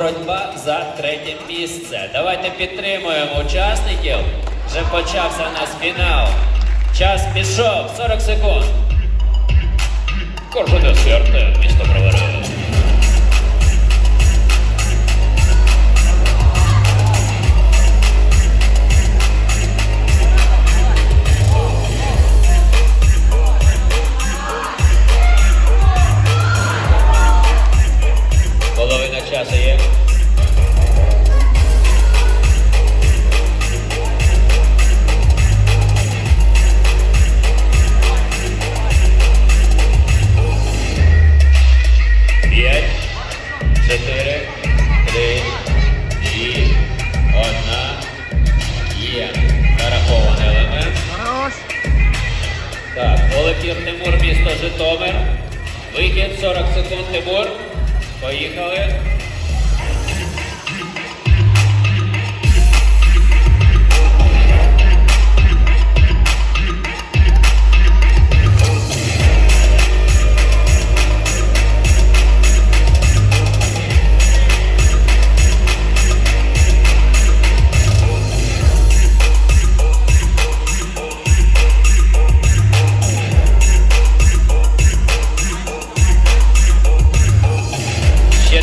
Боротьба за третє місце. Давайте підтримуємо учасників. Вже почався у нас фінал. Час пішов, 40 секунд. Корпунес Артем, місто Бровари. Половина часу є. П'ять, чотири, три, дві, одна. Є. Зарахований елемент. Так, Олефір Тимур, місто Житомир. Вихід 40 секунд, Тимур. Поїхали.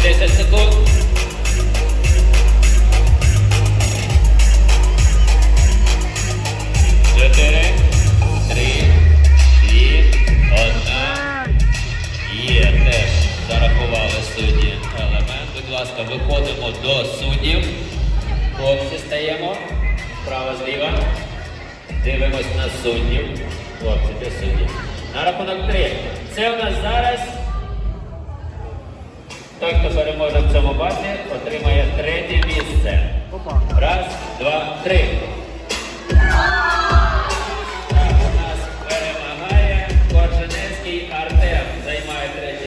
10 секунд. Чотири, три, дві, одна. Є теж зарахували судді елемент. Будь ласка, виходимо до суддів. Хлопці стаємо. Справа зліва. Дивимось на суддів. Хлопці, де судді? На рахунок три. Це у нас зараз той, хто переможе в цьому батлі, отримає третє місце. Раз, два, три.